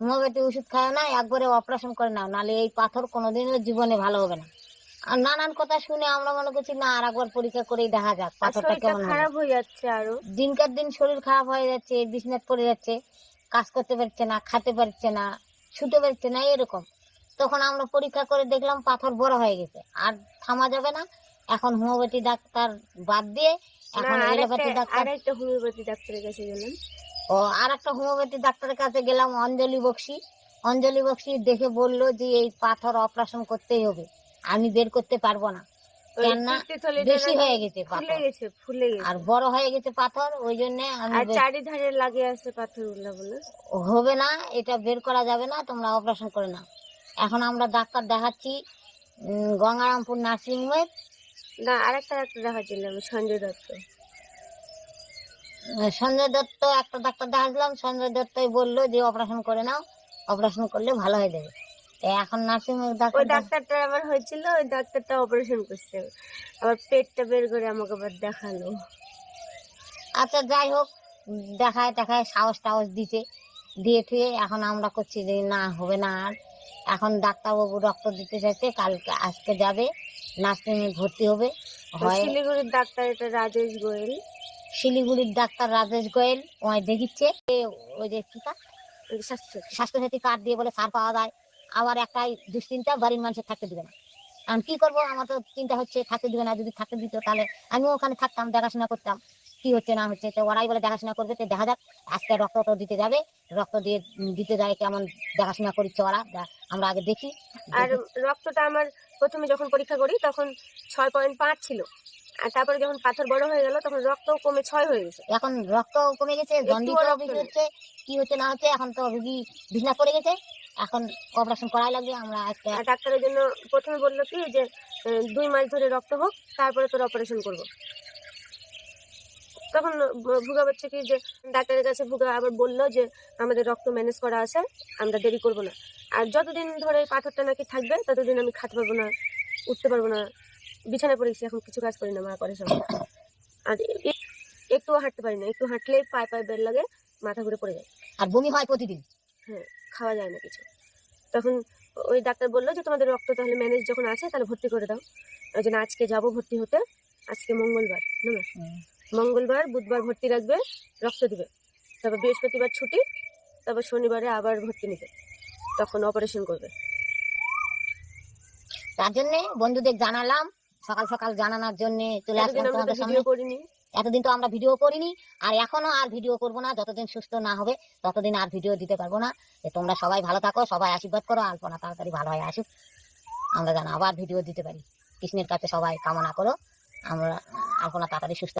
Homeopathy ওষুধ খাও না একবারে অপারেশন করে নাও নাহলে এই পাথর কোনোদিনও জীবনে ভালো হবে না। আর নানান কথা শুনে আমরা মনে করছি না আর একবার পরীক্ষা করেই দেখা যাক পাথরটা কেমন খারাপ হয়ে যাচ্ছে আরও। দিনকার দিন শরীর খারাপ হয়ে যাচ্ছে বিছনাত পড়ে যাচ্ছে কাজ করতে পারছে না খেতে পারছে না শুতে পারছে না এরকম। তখন আমরা পরীক্ষা করে দেখলাম পাথর বড় হয়ে গেছে। আর থামা যাবে না এখন হোমিওপ্যাথি ডাক্তার বাদ দিয়ে এখন না এলোপ্যাথি ডাক্তার আরেকটা হোমিওপ্যাথি ডাক্তারের কাছে গেলাম। ও আর একটা হোমিওপ্যাথি ডাক্তারের কাছে গেলাম অঞ্জলি বক্সি। অঞ্জলি বক্সি দেখে বলল যে এই পাথর অপারেশন করতেই হবে। আমি বের করতে পারব না। কেননা বেশি হয়ে গেছে ফুলে পাথর। গেছে ফুলে গেছে। আর বড় হয়ে গেছে পাথর ওই জন্য আমি চারিধারে লাগে আছে পাথর বলে। হবে না এটা বের করা যাবে না তোমরা অপারেশন করে নাও। এখন আমরা ডাক্তার দেখাচ্ছি গঙ্গারামপুর নার্সিং হোমে না আরেকটা ডাক্তার দেখাচ্ছিলাম সঞ্জয় দত্ত। সঞ্জয় দত্ত একটা ডাক্তার দেখাচ্ছিলাম সঞ্জয় দত্তই বলল যে অপারেশন করে নাও অপারেশন করলে ভালো হয়ে যাবে। এখন নার্সিং হোমে ওই ডাক্তার ডাক্তারটা আবার হয়েছিল ওই ডাক্তারটা অপারেশন করছে। আবার পেটটা বের করে আমাকে আবার দেখাল। আচ্ছা যাই হোক দেখায় দেখায় সাহস টাহস দিতে দিয়ে থুয়ে এখন আমরা করছি যে না হবে না আর। এখন ডাক্তারবাবু রক্ত দিতে চাইছে কালকে আজকে যাবে নার্সিংয়ে ভর্তি হবে। হয় শিলিগুড়ির ডাক্তার এটা রাজেশ গোয়েল। শিলিগুড়ির ডাক্তার রাজেশ গোয়েল ওই দেখিচ্ছে। ওই যে কি কার্ড? স্বাস্থ্য স্বাস্থ্যসাথী কার্ড দিয়ে বলে সার পাওয়া যায়। আবার একটাই দুশ্চিন্তা বাড়ির মানুষের থাকতে দিবে না। এখন কি করব? আমার তো চিন্তা হচ্ছে থাকতে দিবে না, যদি থাকতে দিত তাহলে আমিও ওখানে থাকতাম, দেখাশোনা করতাম। কি হচ্ছে, না হচ্ছে? তো ওরাই বলে দেখাশোনা করবে, তো দেখা যাক। আজকে রক্ত তো দিতে যাবে। রক্ত দিয়ে দিতে যায় কেমন দেখাশোনা করছে ওরা। আমরা আগে দেখি। আর রক্তটা আমার প্রথমে যখন পরীক্ষা করি, তখন ছয় পয়েন্ট পাঁচ ছিল। আর তারপরে যখন পাথর বড় হয়ে গেল তখন রক্ত কমে ছয় হয়ে গেছে। এখন রক্ত কমে গেছে জন্ডিস। হচ্ছে কি হচ্ছে না হচ্ছে এখন তো রুগী বিছনা পড়ে গেছে। এখন অপারেশন করাই লাগবে আমরা আজকে ডাক্তারের জন্য প্রথমে বলল কি যে দুই মাস ধরে রক্ত হোক তারপরে তোর অপারেশন করব। তখন ভুগা বলছে কি যে ডাক্তারের কাছে ভুগা আবার বলল যে আমাদের রক্ত ম্যানেজ করা আছে আমরা দেরি করব না। আর যতদিন ধরে পাথরটা নাকি থাকবে ততদিন আমি খাতে পারব না উঠতে পারব না। বিছানায় পড়েছি এখন কিছু কাজ করি না মা করে সব। আর একটুও হাঁটতে পারি না একটু হাঁটলেই পায়ে পায়ে বের লাগে মাথা ঘুরে পড়ে যায়। আর বমি হয় প্রতিদিন? হ্যাঁ খাওয়া যায় না কিছু। তখন ওই ডাক্তার বলল যে তোমাদের রক্ত তাহলে ম্যানেজ যখন আছে তাহলে ভর্তি করে দাও। ওই জন্য আজকে যাব ভর্তি হতে আজকে মঙ্গলবার না মঙ্গলবার বুধবার ভর্তি রাখবে রক্ত দিবে। তারপর বৃহস্পতিবার ছুটি তারপর শনিবারে আবার ভর্তি নিবে। তখন অপারেশন করবে। তার জন্যে বন্ধুদের জানালাম সকাল সকাল জানানোর জন্য চলে আসলাম তোমাদের সামনে। এতদিন তো আমরা ভিডিও করিনি আর এখনও আর ভিডিও করব না। যতদিন সুস্থ না হবে ততদিন আর ভিডিও দিতে পারব না। যে তোমরা সবাই ভালো থাকো সবাই আশীর্বাদ করো আলপনা তাড়াতাড়ি ভালো হয়ে আসুক। আমরা যেন আবার ভিডিও দিতে পারি। কৃষ্ণের কাছে সবাই কামনা করো। আমরা আলপনা তাড়াতাড়ি সুস্থ